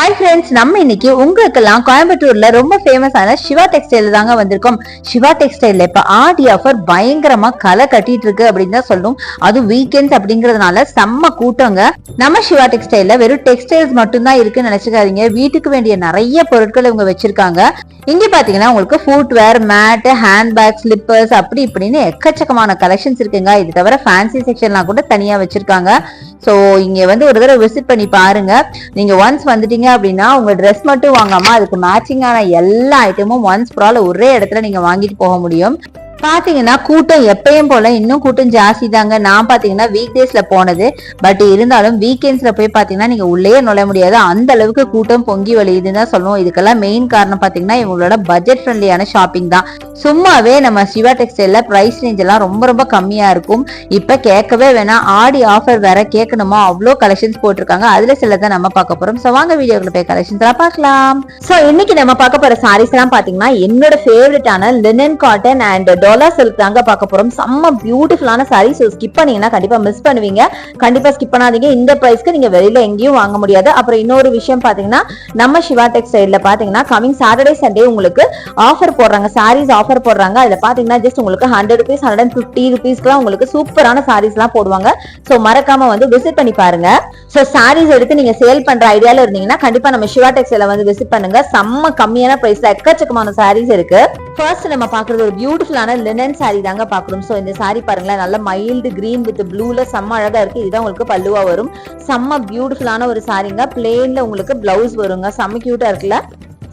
Hi friends நம்ம இன்னைக்கு உங்களுக்கெல்லாம் கோயம்புத்தூர்ல ரொம்ப ஃபேமஸான சிவா டெக்ஸ்டைல் தாங்க வந்திருக்கோம். சிவா டெக்ஸ்டைல்ல இப்ப ஆடி ஆஃபர் பயங்கரமா களை கட்டிட்டு இருக்கு அப்படின்னு தான் சொல்லணும் அதுவும் வீக்கெண்ட்ஸ் அப்படிங்கறதுனால செம்ம கூட்டங்க. நம்ம சிவா டெக்ஸ்டைல்ல வெறும் டெக்ஸ்டைல்ஸ் மட்டும்தான் இருக்குன்னு நினைச்சுக்காதீங்க. வீட்டுக்கு வேண்டிய நிறைய பொருட்கள் இவங்க வச்சிருக்காங்க. இங்க பாத்தீங்கன்னா உங்களுக்கு footwear made hand bag slippers அப்படி இப்படின்னு எக்கச்சக்கமான கலெக்ஷன்ஸ் இருக்குங்க. இது தவிர ஃபேன்சி செக்ஷன்லாம் கூட தனியா வச்சிருக்காங்க. ஸோ இங்க வந்து ஒரு தடவை விசிட் பண்ணி பாருங்க. நீங்க ஒன்ஸ் வந்துட்டீங்க அப்படின்னா உங்க ட்ரெஸ் மட்டும் வாங்காம அதுக்கு மேட்சிங்கான எல்லா ஐட்டமும் ஒன்ஸ் ப்ரால ஒரே இடத்துல நீங்க வாங்கிட்டு போக முடியும். பாத்தீங்கன்னா கூட்டம் எப்பயும் போல இன்னும் கூட்டம் ஜாஸ்தி தாங்க. நான் பாத்தீங்கன்னா வீக் டேஸில் போனது. பட் இருந்தாலும் வீக்கெண்ட்ஸ்ல போய் பாத்தீங்கன்னா நீங்க உள்ளே நுழைய முடியாது. அந்த அளவுக்கு கூட்டம் பொங்கி வழியுதுன்னு தான் சொல்லுவோம். இதுக்கெல்லாம் மெயின் காரணம் பாத்தீங்கன்னா இவங்களோட பட்ஜெட் ஃப்ரெண்ட்லியான ஷாப்பிங் தான். சும்மாவே நம்ம சிவா டெக்ஸ்டைலில் ப்ரைஸ் ரேஞ்ச் எல்லாம் ரொம்ப ரொம்ப கம்மியா இருக்கும். இப்ப கேட்கவே வேணாம். ஆடி ஆஃபர் வேற கேட்கணுமா? அவ்வளோ கலெக்ஷன்ஸ் போட்டிருக்காங்க. அதுல சிலதான் நம்ம பார்க்க போகிறோம் ஸோ வாங்க வீடியோக்குள்ள போய் கலெக்ஷன்ஸ்லாம் பார்க்கலாம். ஸோ இன்னைக்கு நம்ம பார்க்க போற சாரீஸ் எல்லாம் பாத்தீங்கன்னா என்னோட ஃபேவரட்டான linen cotton and dola silk தாங்க பார்க்க போறோம். செம்ம பியூட்டிஃபுல்லான சாரீ ஸோ ஸ்கிப் பண்ணீங்கன்னா கண்டிப்பா மிஸ் பண்ணுவீங்க. கண்டிப்பா ஸ்கிப் பண்ணாதீங்க. இந்த பிரைஸ்க்கு நீங்க வெளியில எங்கேயும் வாங்க முடியாது. அப்புறம் இன்னொரு விஷயம் பாத்தீங்கன்னா நம்ம சிவா டெக்ஸ்டைல பாத்தீங்கன்னா கமிங் சாட்டர்டே சண்டே உங்களுக்கு ஆஃபர் போடுறாங்க. சாரீஸ் ஆஃபர் போடுறாங்க. அதுல பாத்தீங்கன்னா ஜஸ்ட் உங்களுக்கு hundred rupees hundred and fifty ருபீஸ்க்குலாம் உங்களுக்கு சூப்பரான சாரீஸ் எல்லாம் போடுவாங்க. ஸோ மறக்காம வந்து விசிட் பண்ணி பாருங்க. ஸோ சாரீஸ் எடுத்து நீங்க சேல் பண்ற ஐடியால இருந்தீங்கன்னா கண்டிப்பா நம்ம சிவா டெக்ஸ்டைல வந்து விசிட் பண்ணுங்க. செம்ம கம்மியான பிரைஸ்ல எக்கச்சக்கமான சாரீஸ் இருக்கு. ஃபர்ஸ்ட் நம்ம பாக்குறது ஒரு பியூட்டிஃபுல்லான லினன் சாரி தாங்க பாக்குறோம் ஸோ இந்த சாரி பாருங்களேன் நல்ல மைல்டு கிரீன் வித் ப்ளூல செம்ம அழகா இருக்கு. இதுதான் உங்களுக்கு பல்லுவா வரும். செம்ம பியூட்டிஃபுல்லான ஒரு சாரிங்க பிளேன்ல உங்களுக்கு பிளவுஸ் வருங்க. செம்ம கியூட்டா இருக்குல்ல?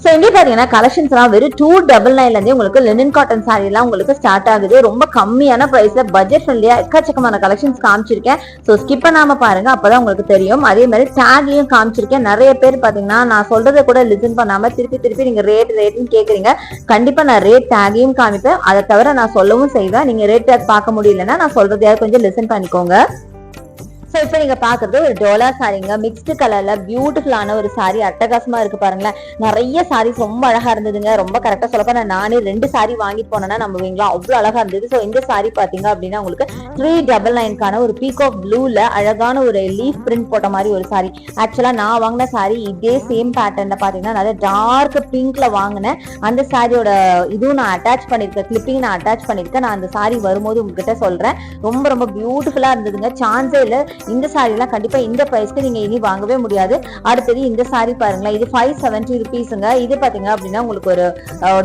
ஸோ இங்கே பார்த்தீங்கன்னா கலெக்ஷன்ஸ்லாம் வெறும் டூ டபுள் நைன்லேருந்தே உங்களுக்கு லினன் காட்டன் சாரீலாம் உங்களுக்கு ஸ்டார்ட் ஆகுது. ரொம்ப கம்மியான ப்ரைஸில் பட்ஜெட் ஃப்ரெண்ட்லியா எக்கச்சக்கமான கலெக்ஷன்ஸ் காமிச்சிருக்கேன். ஸோ ஸ்கிப் பண்ணாமல் பாருங்கள் அப்போ தான் உங்களுக்கு தெரியும். அதே மாதிரி டேக்லையும் காமிச்சிருக்கேன். நிறைய பேர் பார்த்தீங்கன்னா நான் சொல்றதை கூட லிசன் பண்ணாமல் திருப்பி திருப்பி நீங்கள் ரேட் ரேட்னு கேட்குறீங்க கண்டிப்பா நான் ரேட் டேகையும் காமிப்பேன். அதை தவிர நான் சொல்லவும் செய்வேன். நீங்க ரேட் டேக் பார்க்க முடியலன்னா நான் சொல்கிறதையாவது கொஞ்சம் லிசன் பண்ணிக்கோங்க. ஸோ இப்போ நீங்கள் பார்க்குறது ஒரு டோலா சாரிங்க. மிக்ஸ்டு கலரில் பியூட்டிஃபுல்லான ஒரு சாரி. அட்டகாசமாக இருக்குது பாருங்களேன். நிறைய சாரீஸ் ரொம்ப அழகாக இருந்ததுங்க. ரொம்ப கரெக்டாக சொல்லப்போ நான் நானே ரெண்டு சாரி வாங்கிட்டு போனேன்னா நம்புவீங்களா? அவ்வளோ அழகாக இருந்தது. ஸோ இந்த சாரி பார்த்தீங்க அப்படின்னா உங்களுக்கு த்ரீ டபுள் நைன்கான ஒரு பீக் ஆஃப் ப்ளூவில் அழகான ஒரு லீஃப் பிரிண்ட் போட்ட மாதிரி ஒரு சாரி. ஆக்சுவலாக நான் வாங்கின சாரி இதே சேம் பேட்டர்னில் பார்த்தீங்கன்னா நல்ல டார்க் பிங்க்ல வாங்கினேன் அந்த சாரியோட இதுவும் நான் அட்டாச் பண்ணியிருக்கேன் கிளிப்பிங் நான் அட்டாச் பண்ணியிருக்கேன் நான் அந்த சாரி வரும்போது உங்ககிட்ட சொல்கிறேன் ரொம்ப ரொம்ப பியூட்டிஃபுல்லாக இருந்ததுங்க. சான்ஸே இல்லை. இந்த சாரி எல்லாம் கண்டிப்பா இந்த பிரைஸ்க்கு நீங்க இனி வாங்கவே முடியாது. அடுத்தது இந்த சாரி பாருங்களேன். இது ஃபைவ் செவன்டி ருபீஸுங்க இது பாத்தீங்க அப்படின்னா உங்களுக்கு ஒரு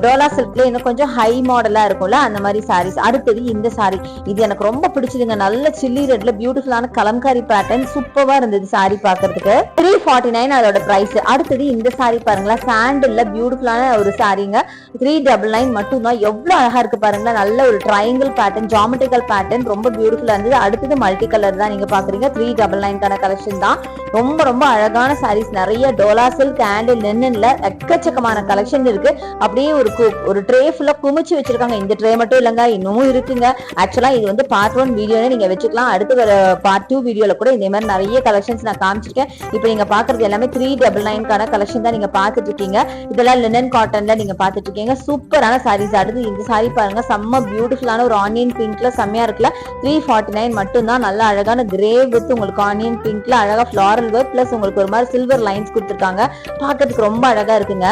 டோலா சில்க்ல இன்னும் கொஞ்சம் ஹை மாடலா இருக்கும்ல அந்த மாதிரி சாரீஸ் அடுத்தது இந்த சாரி இது எனக்கு ரொம்ப பிடிச்சதுங்க. நல்ல சில்லி ரெட்ல பியூட்டிஃபுல்லான கலம்காரி பேட்டர்ன் சூப்பரா இருந்தது சாரி பாக்குறதுக்கு. த்ரீ ஃபார்ட்டி நைன் அதோட பிரைஸ் அடுத்தது இந்த சாரி பாருங்களேன். சாண்டில்ல பியூட்டிஃபுல்லான ஒரு சாரிங்க த்ரீ டபுள் நைன் மட்டும்தான். எவ்வளவு அழகா இருக்கு பாருங்களேன். நல்ல ஒரு ட்ரையாங்கிள் பேட்டர்ன் ஜாமெட்ரிக்கல் பேட்டர்ன் ரொம்ப பியூட்டிஃபுல்லா இருந்தது. அடுத்தது மல்டி கலர் தான் நீங்க பாக்குறீங்க. த்ரீ டபுள் நைன்கான கலெக்ஷன் தான். ரொம்ப ரொம்ப அழகான சாரீஸ் நிறைய டோலா சில்க் அண்ட் லெனன்ல எக்கச்சக்கமான கலெக்ஷன் இருக்கு. அப்படியே ஒரு ஒரு ட்ரே ஃபுல்லா குமிச்சு வச்சிருக்காங்க. இந்த ட்ரே மட்டும் இல்லைங்க இன்னமும் இருக்குங்க. ஆக்சுவலா இது வந்து பார்ட் ஒன் வீடியோனே நீங்க வச்சுக்கலாம். அடுத்து வர பார்ட் டூ வீடியோல கூட இந்த மாதிரி நிறைய கலெக்ஷன்ஸ் நான் காமிச்சிருக்கேன். இப்போ நீங்க பாக்குறது எல்லாமே த்ரீ டபுள் நைன்கான கலெக்ஷன் தான் நீங்க பாத்துட்டு இருக்கீங்க இதெல்லாம் லினன் காட்டன்ல நீங்க பாத்துட்டு இருக்கீங்க சூப்பரான சாரீஸ் அடுத்து இந்த சாரி பாருங்க. செம்ம பியூட்டிஃபுல்லான ஒரு ஆனியன் பிங்க்ல செம்மையா இருக்குல்ல. த்ரீ ஃபார்ட்டி நைன் மட்டும்தான். நல்ல அழகான கிரே வித் உங்களுக்கு ஆனியன் பிங்க்ல அழகா ஃபிளாரல் ஒர்க் பிளஸ் உங்களுக்கு ஒரு மாதிரி சில்வர் லைன்ஸ் கொடுத்துருக்காங்க. பார்க்கறதுக்கு ரொம்ப அழகா இருக்குங்க.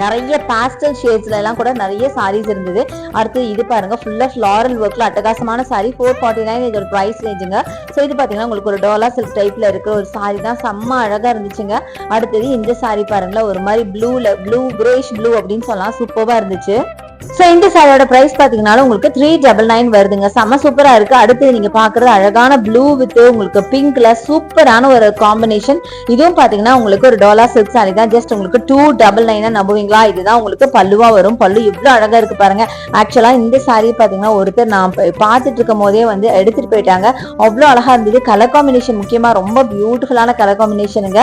நிறைய பாஸ்டல் ஷேட்ஸ்ல எல்லாம் கூட நிறைய சாரீஸ் இருந்தது. அடுத்து இது பாருங்க ஃபுல்லா ஃபிளாரல் ஒர்க்ல அட்டகாசமான சாரி ஃபோர் ஃபார்ட்டி நைன் இதோட ப்ரைஸ் ரேஞ்சுங்க ஸோ இது பாத்தீங்கன்னா உங்களுக்கு ஒரு டோலா சில்க் டைப்ல இருக்கிற ஒரு சாரி தான். செம்ம அழகா இருந்துச்சுங்க. அடுத்தது இந்த சாரி பாருங்களேன் ஒரு மாதிரி ப்ளூல ப்ளூ கிரேஷ் ப்ளூ அப்படின்னு சொல்லலாம். சூப்பராக இருந்துச்சு. ஸோ இந்த சாரியோட ப்ரைஸ் பாத்தீங்கன்னா உங்களுக்கு த்ரீ டபுள் நைன் வருதுங்க. செம்ம சூப்பரா இருக்கு. அடுத்து நீங்க பாக்குறது அழகான ப்ளூ வித் உங்களுக்கு பிங்க்ல சூப்பரான ஒரு காம்பினேஷன் இதுவும் பாத்தீங்கன்னா உங்களுக்கு ஒரு டாலர் சில்க் சாரி தான். ஜஸ்ட் உங்களுக்கு டூ டபுள் நைனாக நம்புவீங்களா? இதுதான் உங்களுக்கு பல்லுவா வரும். பல்லு இவ்வளோ அழகா இருக்கு பாருங்க. ஆக்சுவலா இந்த சாரி பாத்தீங்கன்னா ஒருத்தர் நான் பார்த்துட்டு இருக்கும் போதே வந்து எடுத்துட்டு போயிட்டாங்க. அவ்வளவு அழகா இருந்தது. கலர் காம்பினேஷன் முக்கியமா ரொம்ப பியூட்டிஃபுல்லான கலர் காம்பினேஷனுங்க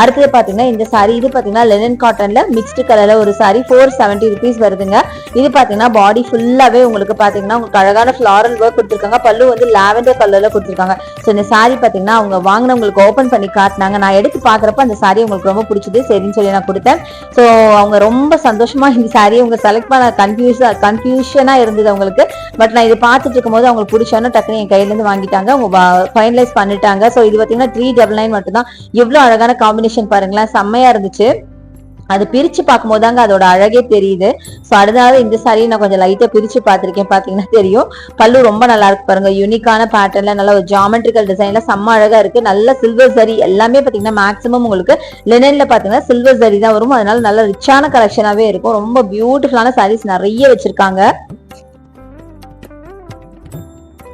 அடுத்தது பாத்தீங்கன்னா இந்த சாரி இது பாத்தீங்கன்னா லெனன் காட்டன்ல மிக்ஸ்டு கலர்ல ஒரு சாரி ஃபோர் செவன்டி ருபீஸ் வருதுங்க. இது பார்த்தீங்கன்னா பாடி ஃபுல்லாகவே உங்களுக்கு பார்த்தீங்கன்னா உங்களுக்கு அழகான ஃப்ளாரல் ஒர்க் கொடுத்துருக்காங்க. பல்லு வந்து லாவெண்டர் கலரில் கொடுத்துருக்காங்க. ஸோ இந்த சாரீ பார்த்தீங்கன்னா அவங்க வாங்கினவங்களுக்கு ஓப்பன் பண்ணி காட்டினாங்க. நான் எடுத்து பார்க்குறப்ப அந்த சாரீ உங்களுக்கு ரொம்ப பிடிச்சது. சரின்னு சொல்லி நான் கொடுத்தேன். ஸோ அவங்க ரொம்ப சந்தோஷமாக இந்த சாரியை அவங்க செலக்ட் பண்ண கன்ஃபியூஸ் கன்ஃபியூஷனாக இருந்தது அவங்களுக்கு. பட் நான் இது பார்த்துட்டு இருக்கும்போது அவங்களுக்கு பிடிச்சோன்னு டக்குனு என் கையிலேருந்து வாங்கிட்டாங்க. அவங்க ஃபைனலைஸ் பண்ணிட்டாங்க. ஸோ இது பார்த்தீங்கன்னா த்ரீ டபுள் நைன் மட்டும்தான். எவ்வளோ அழகான காம்பினேஷன் பாருங்களேன். செம்மையாக இருந்துச்சு. அது பிரிச்சு பார்க்கும்போது தாங்க அதோட அழகே தெரியுது. ஸோ அதனால இந்த சாரியை நான் கொஞ்சம் லைட்டா பிரிச்சு பார்த்துருக்கேன். பாத்தீங்கன்னா தெரியும். பல்லு ரொம்ப நல்லா இருக்கு பாருங்க. யூனிக்கான பேட்டர்ன்ல நல்ல ஒரு ஜாமெட்ரிக்கல் டிசைன்ல செம்ம அழகா இருக்கு. நல்ல சில்வர் சரி எல்லாமே பாத்தீங்கன்னா மேக்ஸிமம் உங்களுக்கு லினன்ல பாத்தீங்கன்னா சில்வர் சரி தான் வரும். அதனால நல்ல ரிச்சான கலெக்ஷனாவே இருக்கும். ரொம்ப பியூட்டிஃபுல்லான சாரீஸ் நிறைய வச்சிருக்காங்க.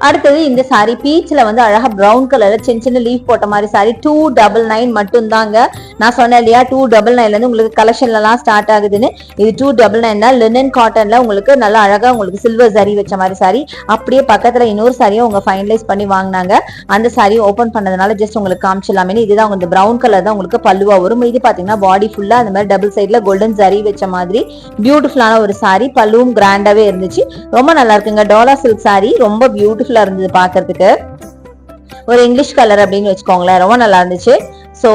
அடுத்தது இந்த சாரி பீச்ல வந்து அழகா ப்ரௌன் கலர்ல சின்ன சின்ன லீஃப் போட்ட மாதிரி சாரி டூ டபுள் நைன் மட்டும் தாங்க நான் சொன்னேன் இல்லையா டூ டபுள் நைன்ல இருந்து உங்களுக்கு கலெக்ஷன்ல எல்லாம் ஸ்டார்ட் ஆகுதுன்னு. இது டூ டபுள் நைன் தான் லினன் காட்டன்ல உங்களுக்கு நல்லா அழகா உங்களுக்கு சில்வர் சரி வச்ச மாதிரி சாரி அப்படியே பக்கத்துல இன்னொரு சாரியும் உங்க ஃபைனலைஸ் பண்ணி வாங்கினாங்க. அந்த சாரி ஓபன் பண்ணதுனால ஜஸ்ட் உங்களுக்கு காமிச்சிடலாமே இதுதான் இந்த ப்ரௌன் கலர் தான் உங்களுக்கு பல்லுவா வரும். இது பாத்தீங்கன்னா பாடி ஃபுல்லா அந்த மாதிரி டபுள் சைட்ல கோல்டன் சரி வச்ச மாதிரி பியூட்டிஃபுல்லான ஒரு சாரி பல்லுவும் கிராண்டாவே இருந்துச்சு. ரொம்ப நல்லா இருக்குங்க. டோலா சில்க் சாரி ரொம்ப பியூட்டிஃபுல் பியூட்டிஃபுல்லா இருந்தது பாக்குறதுக்கு ஒரு இங்கிலீஷ் கலர் அப்படின்னு வச்சுக்கோங்களேன் ரொம்ப நல்லா இருந்துச்சு. ஸோ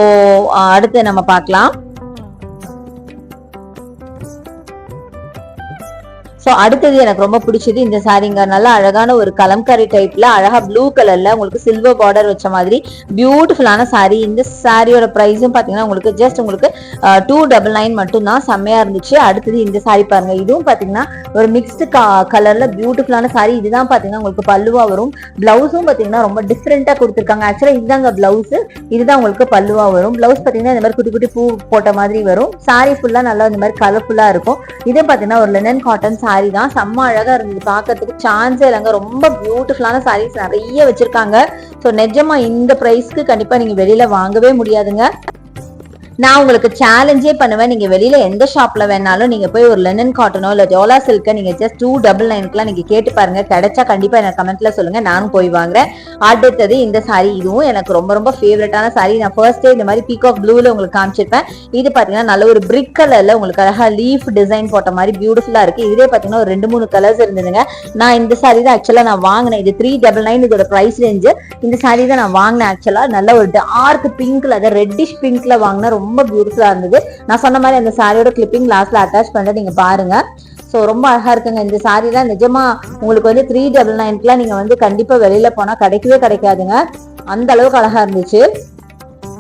அடுத்து நம்ம பார்க்கலாம். ஸோ அடுத்தது எனக்கு ரொம்ப பிடிச்சது இந்த சாரீங்க நல்லா அழகான ஒரு கலம்காரி டைப்ல அழகா ப்ளூ கலர்ல உங்களுக்கு சில்வர் பார்டர் வச்ச மாதிரி பியூட்டிஃபுல்லான சாரீ இந்த சாரியோட ப்ரைஸும் பாத்தீங்கன்னா உங்களுக்கு ஜஸ்ட் உங்களுக்கு டூ டபுள் நைன் மட்டும் தான் செம்மையா இருந்துச்சு. அடுத்தது இந்த சாரி பாருங்க. இதுவும் பாத்தீங்கன்னா ஒரு மிக்ஸ்டு கலர்ல பியூட்டிஃபுல்லான சாரி இதுதான் பாத்தீங்கன்னா உங்களுக்கு பல்லுவா வரும். பிளவுஸும் பாத்தீங்கன்னா ரொம்ப டிஃப்ரெண்டா கொடுத்துருக்காங்க. ஆக்சுவலாக இதுதாங்க பிளவுஸ் இதுதான் உங்களுக்கு பல்லுவா வரும். பிளவுஸ் பாத்தீங்கன்னா இந்த மாதிரி குட்டி குட்டி பூ போட்ட மாதிரி வரும். சாரி ஃபுல்லா நல்லா இந்த மாதிரி கலர்ஃபுல்லா இருக்கும். இதே பாத்தீங்கன்னா ஒரு லெனன் காட்டன் சாரி தான் செம்ம அழகா இருந்தது. பாக்கிறதுக்கு சான்ஸே இல்லைங்க. ரொம்ப பியூட்டிஃபுல்லான சாரீஸ் நிறைய வச்சிருக்காங்க. ஸோ நிஜமா இந்த ப்ரைஸ்க்கு கண்டிப்பா நீங்க வெளியில வாங்கவே முடியாதுங்க. நான் உங்களுக்கு சேலஞ்சே பண்ணுவேன். நீங்க வெளியில எந்த ஷாப்ல வேணாலும் நீங்க போய் ஒரு லெனன் காட்டனோ இல்ல ஜோலா சில்க நீங்க ஜஸ்ட் டூ டபுள் நைன்க்குலாம் நீங்க கேட்டு பாருங்க. கிடைச்சா கண்டிப்பா எனக்கு கமெண்ட்ல சொல்லுங்க. நானும் போய் வாங்குறேன். அடுத்தது இந்த சாரி இதுவும் எனக்கு ரொம்ப ரொம்ப ஃபேவரட்டான சாரி நான் ஃபர்ஸ்ட் டே இந்த மாதிரி பீகாக் ப்ளூல உங்களுக்கு காமிச்சிருப்பேன். இது பாத்தீங்கன்னா நல்ல ஒரு பிரிக் கலர்ல உங்களுக்கு அழகா லீஃப் டிசைன் போட்ட மாதிரி பியூட்டிஃபுல்லா இருக்கு. இதுவே பாத்தீங்கன்னா ஒரு ரெண்டு மூணு கலர்ஸ் இருந்ததுங்க. நான் இந்த சாரி தான் ஆக்சுவலா நான் வாங்கினேன். இது த்ரீ டபுள் நைன் இதோட பிரைஸ் ரேஞ்சு இந்த சாரி தான் நான் வாங்கினேன் ஆக்சுவலா நல்ல ஒரு டார்க் பிங்க்ல அதாவது ரெட்டிஷ் பிங்க்ல வாங்கினா ரொம்ப ரொம்ப பியூட்டிஃபுல்லாக இருந்தது. நான் சொன்ன மாதிரி அந்த சாரியோட கிளிப்பிங் லாஸ்ட்ல அட்டாச் பண்ணுறது நீங்க பாருங்க. ஸோ ரொம்ப அழகா இருக்குங்க. இந்த சாரீலாம் நிஜமா உங்களுக்கு வந்து த்ரீ டபுள் நைன்க்குலாம் நீங்க வந்து கண்டிப்பா வெளியில போனா கிடைக்கவே கிடைக்காதுங்க. அந்த அளவுக்கு அழகா இருந்துச்சு.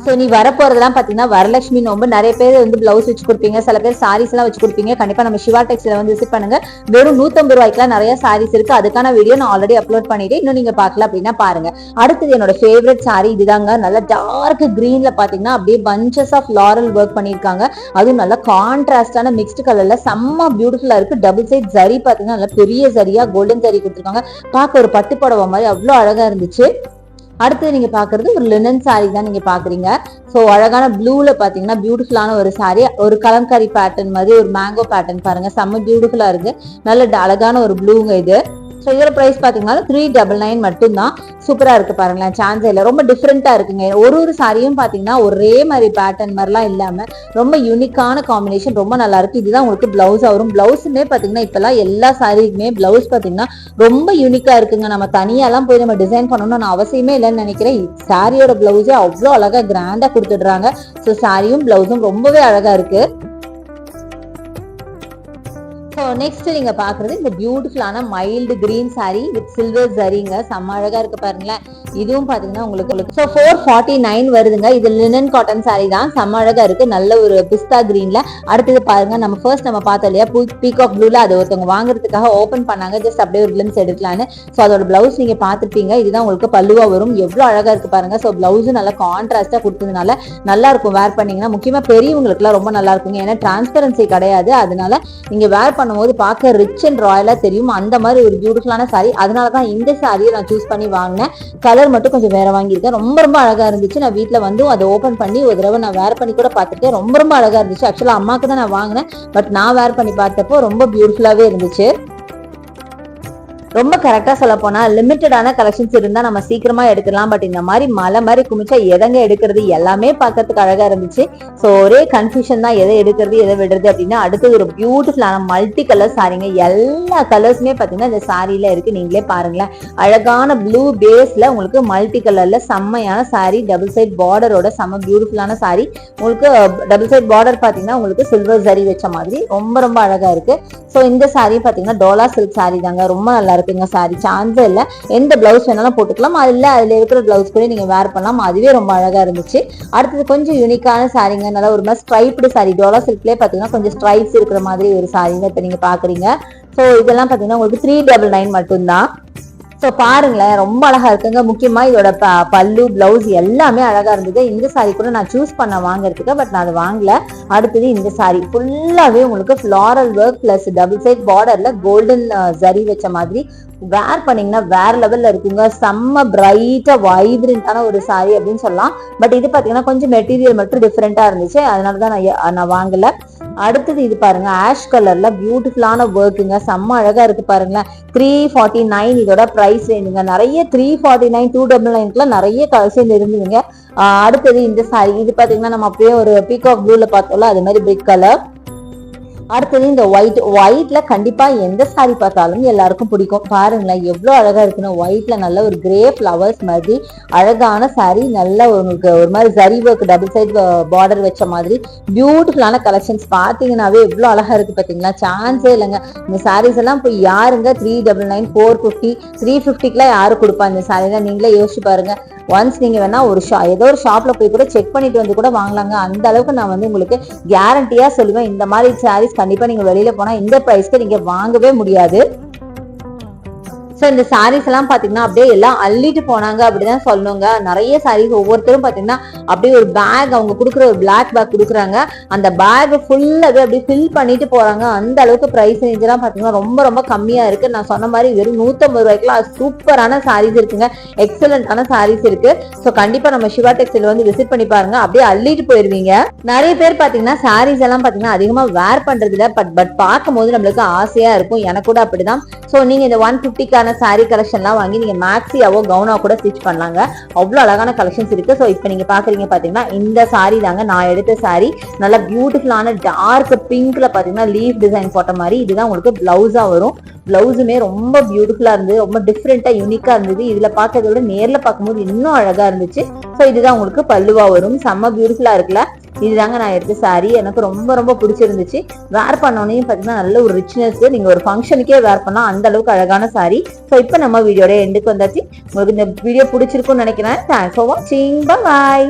ஸோ நீ வரப்போறதெல்லாம் பார்த்தீங்கன்னா வரலட்சுமி நோம்பு. நிறைய பேர் வந்து பிளவுஸ் வச்சு கொடுப்பீங்க. சில பேர் சாரீஸ் எல்லாம் வச்சு கொடுப்பீங்க. கண்டிப்பா நம்ம சிவா டெக்ஸ்ல வந்து விசிட் பண்ணுங்க. வெறும் நூத்தம்பது ரூபாய்க்குலாம் நிறைய சாரீஸ் இருக்கு. அதுக்கான வீடியோ நான் ஆல்ரெடி அப்லோட் பண்ணிட்டு இன்னும் நீங்க பார்க்கல அப்படின்னா பாருங்க. அடுத்தது என்னோட ஃபேவரட் சாரி இதுதாங்க. நல்ல டார்க் கிரீன்ல பாத்தீங்கன்னா அப்படியே பஞ்சஸ் ஆஃப் லாரல் ஒர்க் பண்ணியிருக்காங்க. அதுவும் நல்ல கான்ட்ராஸ்டான மிக்ஸ்டு கலர்ல செம்ம பியூட்டிஃபுல்லா இருக்கு. டபுள் சைட் ஜரி பாத்தீங்கன்னா நல்ல பெரிய ஜரியா கோல்டன் ஜரி கொடுத்துருக்காங்க. பார்க்க ஒரு பட்டு புடவை மாதிரி அவ்வளோ அழகா இருந்துச்சு. அடுத்து நீங்க பாக்குறது ஒரு லினன் சாரி தான் நீங்க பாக்குறீங்க. ஸோ அழகான ப்ளூல பாத்தீங்கன்னா பியூட்டிஃபுல்லான ஒரு சாரி ஒரு கலம்காரி பேட்டர்ன் மாதிரி ஒரு மேங்கோ பேட்டர்ன் பாருங்க. செம்ம பியூட்டிஃபுல்லா இருக்கு. நல்ல அழகான ஒரு ப்ளூங்க இது. ஸோ இதோட ப்ரைஸ் பார்த்தீங்கன்னா த்ரீ டபுள் நைன் மட்டும்தான் சூப்பராக இருக்குது பாருங்களேன். சான்ஸே இல்லை. ரொம்ப டிஃப்ரெண்ட்டாக இருக்குங்க. ஒரு ஒரு சாரியும் பார்த்தீங்கன்னா ஒரே மாதிரி பேட்டர்ன் மாதிரிலாம் இல்லாமல் ரொம்ப யூனிக்கான காம்பினேஷன் ரொம்ப நல்லா இருக்கு. இதுதான் உங்களுக்கு ப்ளவுஸ் வரும். ப்ளவுஸுமே பார்த்தீங்கன்னா இப்போல்லாம் எல்லா சாரிக்குமே ப்ளவுஸ் பார்த்தீங்கன்னா ரொம்ப யூனிக்காக இருக்குங்க. நம்ம தனியாலாம் போய் நம்ம டிசைன் பண்ணணும்னு அவசியமே இல்லைன்னு நினைக்கிறேன். சாரியோட ப்ளவுஸே அவ்வளோ அழகாக கிராண்டாக கொடுத்துடுறாங்க. ஸோ சாரியும் ப்ளவுஸும் ரொம்பவே அழகாக இருக்குது ஸோ நெக்ஸ்ட் நீங்க பாக்குறது இந்த பியூட்டிஃபுல்லான mild green sari with silver சரிங்க செம்ம அழகா இருக்கு பாருங்களேன். இதுவும் பாத்தீங்கன்னா உங்களுக்கு ஸோ ஃபோர் ஃபார்ட்டி நைன் வருதுங்க. இது லினன் காட்டன் சாரி தான். செம்ம அழகா இருக்கு. நல்ல ஒரு பிஸ்தா கிரீன்ல அடுத்தது பாருங்க நம்ம ஃபர்ஸ்ட் நம்ம பார்த்தோம் இல்லையா? பீகாக் ப்ளூல அதை ஒருத்தவங்க வாங்குறதுக்காக ஓப்பன் பண்ணாங்க. ஜஸ்ட் அப்படியே ஒரு கிளிம்ஸ் எடுக்கலான்னு. ஸோ அதோட பிளவுஸ் நீங்க பாத்துருப்பீங்க இதுதான் உங்களுக்கு பல்லுவா வரும். எவ்வளவு அழகா இருக்கு பாருங்க. ஸோ பிளவுஸும் நல்லா கான்ட்ராஸ்டா கொடுத்ததுனால நல்லா இருக்கும் வேர் பண்ணீங்கன்னா. முக்கியமா பெரியவங்களுக்குலாம் ரொம்ப நல்லா இருக்குங்க. ஏன்னா டிரான்ஸ்பரன்சி கிடையாது. அதனால நீங்க வேர் பண்ணும்போது பார்க்க ரிச் அண்ட் ராயலா தெரியும். அந்த மாதிரி ஒரு பியூட்டிஃபுல்லான சாரி அதனால தான் இந்த சாரியை நான் சூஸ் பண்ணி வாங்கினேன். கலர் மட்டும் கொஞ்சம் வேற வாங்கியிருக்கேன். ரொம்ப ரொம்ப அழகா இருந்துச்சு. நான் வீட்டில் வந்து அதை ஓப்பன் பண்ணி ஒரு தடவை நான் வேர் பண்ணி கூட பார்த்துருக்கேன். ரொம்ப ரொம்ப அழகா இருந்துச்சு. ஆக்சுவலாக அம்மாவுக்கு தான் நான் வாங்கினேன். பட் நான் வேர் பண்ணி பார்த்தப்போ ரொம்ப பியூட்டிஃபுல்லாவே இருந்துச்சு. ரொம்ப கரெக்டா சொல்ல போனா லிமிட்டடான கலெக்ஷன்ஸ் இருந்தா நம்ம சீக்கிரமா எடுத்துடலாம். பட் இந்த மாதிரி மலை மாதிரி குமிச்சா எதங்க எடுக்கிறது? எல்லாமே பார்க்கறதுக்கு அழகா இருந்துச்சு. ஸோ ஒரே கன்ஃபியூஷன் தான் எதை எடுக்கிறது எதை விடுறது அப்படின்னா அடுத்தது ஒரு பியூட்டிஃபுல்லான மல்டி கலர் சாரிங்க எல்லா கலர்ஸுமே பார்த்தீங்கன்னா இந்த சாரியில இருக்கு. நீங்களே பாருங்களேன். அழகான ப்ளூ பேஸ்ல உங்களுக்கு மல்டி கலர்ல செம்மையான சாரி டபுள் சைட் பார்டரோட செம்ம பியூட்டிஃபுல்லான சாரி உங்களுக்கு டபுள் சைட் பார்டர் பார்த்தீங்கன்னா உங்களுக்கு சில்வர் சரி வச்ச மாதிரி ரொம்ப ரொம்ப அழகா இருக்கு. ஸோ இந்த சாரி பார்த்தீங்கன்னா டோலா சில்க் சாரி தாங்க. ரொம்ப நல்லா இருக்குங்க சாரி சான்ஸே இல்லை. எந்த பிளவுஸ் வேணாலும் போட்டுக்கலாம். அது இல்லை அதில் இருக்கிற பிளவுஸ் கூட நீங்கள் வேர் பண்ணலாம். அதுவே ரொம்ப அழகாக இருந்துச்சு. அடுத்தது கொஞ்சம் யூனிக்கான சாரிங்க நல்லா ஒரு மாதிரி ஸ்ட்ரைப்டு சாரி டோலா சில்க்லேயே பார்த்தீங்கன்னா கொஞ்சம் ஸ்ட்ரைப்ஸ் இருக்கிற மாதிரி ஒரு சாரிங்க இப்போ நீங்கள் பார்க்குறீங்க ஸோ இதெல்லாம் பார்த்தீங்கன்னா உங்களுக்கு த்ரீ டபுள் நைன் மட்டும்தான். ஸோ பாருங்களேன் ரொம்ப அழகா இருக்குங்க. முக்கியமா இதோட ப- பல்லு பிளவுஸ் எல்லாமே அழகா இருந்தது. இந்த சாரி கூட நான் சூஸ் பண்ண வாங்குறதுக்கு பட் நான் அது வாங்கல. அடுத்தது இந்த சாரி ஃபுல்லாவே உங்களுக்கு floral work plus double side பார்டர்ல கோல்டன் ஜரி வச்ச மாதிரி வேர் பண்ணீங்கன்னா வேற லெவல்ல இருக்குங்க. செம்ம பிரைட்டா வைப்ரண்டான ஒரு சாரி அப்படின்னு சொல்லலாம். பட் இது பாத்தீங்கன்னா கொஞ்சம் மெட்டீரியல் மட்டும் டிஃப்ரெண்டா இருந்துச்சு. அதனால தான் நான் நான் வாங்கல. அடுத்தது இது பாருங்க ஆஷ் கலர்ல பியூட்டிஃபுல்லான ஒர்க்குங்க செம்ம அழகா இருக்கு பாருங்களேன். த்ரீ ஃபார்ட்டி நைன் இதோட ப்ரைஸ் ரேஞ்சுங்க நிறைய three forty nine two double நைன்க்குலாம் நிறைய கலெக்ஷன் இருந்ததுங்க. அடுத்தது இந்த சாரி இது பாத்தீங்கன்னா நம்ம அப்படியே ஒரு பீகாக் ப்ளூல பார்த்தோம்ல அது மாதிரி பிரிக் கலர் அடுத்தது இந்த ஒயிட் ஒயிட்ல கண்டிப்பா எந்த சாரி பார்த்தாலும் எல்லாருக்கும் பிடிக்கும். பாருங்களேன் எவ்வளோ அழகா இருக்குன்னு ஒயிட்ல நல்ல ஒரு கிரே ஃப்ளவர்ஸ் மாதிரி அழகான சாரி நல்ல உங்களுக்கு ஒரு மாதிரி zari work double side border வச்ச மாதிரி பியூட்டிஃபுல்லான கலெக்ஷன்ஸ் பார்த்தீங்கன்னாவே எவ்வளோ அழகா இருக்கு பார்த்தீங்களா சான்ஸே இல்லைங்க. இந்த சாரீஸ் எல்லாம் போய் யாருங்க? Three double nine four fifty three ஃபிஃப்டிக்குலாம் யாரு கொடுப்பா இந்த சாரீலாம் நீங்களே யோசிச்சு பாருங்க. ஒன்ஸ் நீங்க வேணா ஒரு ஷா ஏதோ ஒரு ஷாப்ல போய் கூட செக் பண்ணிட்டு வந்து கூட வாங்கலாங்க. அந்த அளவுக்கு நான் வந்து உங்களுக்கு கேரண்டியா சொல்லுவேன். இந்த மாதிரி சாரீஸ் கண்டிப்பா நீங்க வெளியில போனா இந்த ப்ரைஸ்க்கு நீங்க வாங்கவே முடியாது. ஸோ இந்த சாரீஸ் எல்லாம் பாத்தீங்கன்னா அப்படியே எல்லாம் அள்ளிட்டு போனாங்க அப்படிதான் சொல்லணுங்க. நிறைய சாரீஸ் ஒவ்வொருத்தரும் பாத்தீங்கன்னா அப்படியே ஒரு பேக் அவங்க கொடுக்குற ஒரு பிளாக் பேக் கொடுக்குறாங்க. அந்த பேக் ஃபுல்லாகவே அப்படியே ஃபில் பண்ணிட்டு போறாங்க. அந்த அளவுக்கு ப்ரைஸ் ரேஞ்செல்லாம் பார்த்தீங்கன்னா பாத்தீங்கன்னா ரொம்ப ரொம்ப கம்மியா இருக்கு. நான் சொன்ன மாதிரி வெறும் நூற்றம்பது ரூபாய்க்குலாம் சூப்பரான சாரீஸ் இருக்குங்க. எக்ஸலண்டான சாரீஸ் இருக்கு. ஸோ கண்டிப்பா நம்ம சிவா டெக்ஸ்டைல் வந்து விசிட் பண்ணி பாருங்க. அப்படியே அள்ளிட்டு போயிருவீங்க. நிறைய பேர் பாத்தீங்கன்னா சாரீஸ் எல்லாம் பாத்தீங்கன்னா அதிகமா வேர் பண்றது இல்லை பட் பட் பார்க்கும்போது நம்மளுக்கு ஆசையா இருக்கும். எனக்கு கூட அப்படிதான். ஸோ நீங்க இந்த ஒன் ஃபிஃப்டிக்கான சாரீ கலெக்ஷன்லாம் வாங்கி நீங்க மேக்ஸியாவோ கவுனாவோ கூட ஸ்டிச் பண்ணலாங்க. அவ்வளோ அழகான கலெக்ஷன்ஸ் இருக்கு. ஸோ இப்போ நீங்கள் பார்க்குறீங்க பார்த்தீங்கன்னா இந்த சாரீ தாங்க நான் எடுத்த சாரீ நல்லா பியூட்டிஃபுல்லான டார்க் பிங்க்ல பார்த்தீங்கன்னா லீஃப் டிசைன் போட்ட மாதிரி. இதுதான் உங்களுக்கு ப்ளவுஸாக வரும். ப்ளவுஸுமே ரொம்ப பியூட்டிஃபுல்லாக இருந்தது. ரொம்ப டிஃப்ரெண்ட்டாக யூனிக்காக இருந்தது. இதில் பார்க்கறத விட நேரில் பார்க்கும்போது இன்னும் அழகாக இருந்துச்சு. ஸோ இதுதான் உங்களுக்கு பல்லுவாக வரும். செம்ம பியூட்டிஃபுல்லாக இருக்குல்ல? இதுதாங்க நான் எடுத்த சாரி எனக்கு ரொம்ப ரொம்ப பிடிச்சிருந்துச்சு. வேர் பண்ணோன்னே பார்த்தீங்கன்னா நல்ல ஒரு ரிச்னஸ் நீங்க ஒரு ஃபங்க்ஷனுக்கே வேர் பண்ணா அந்த அளவுக்கு அழகான சாரி ஸோ இப்போ நம்ம வீடியோட எண்டுக்கு வந்தாச்சு. உங்களுக்கு இந்த வீடியோ பிடிச்சிருக்கும்னு நினைக்கிறேன். தேங்க்ஸ் ஃபார் வாட்சிங் பாய்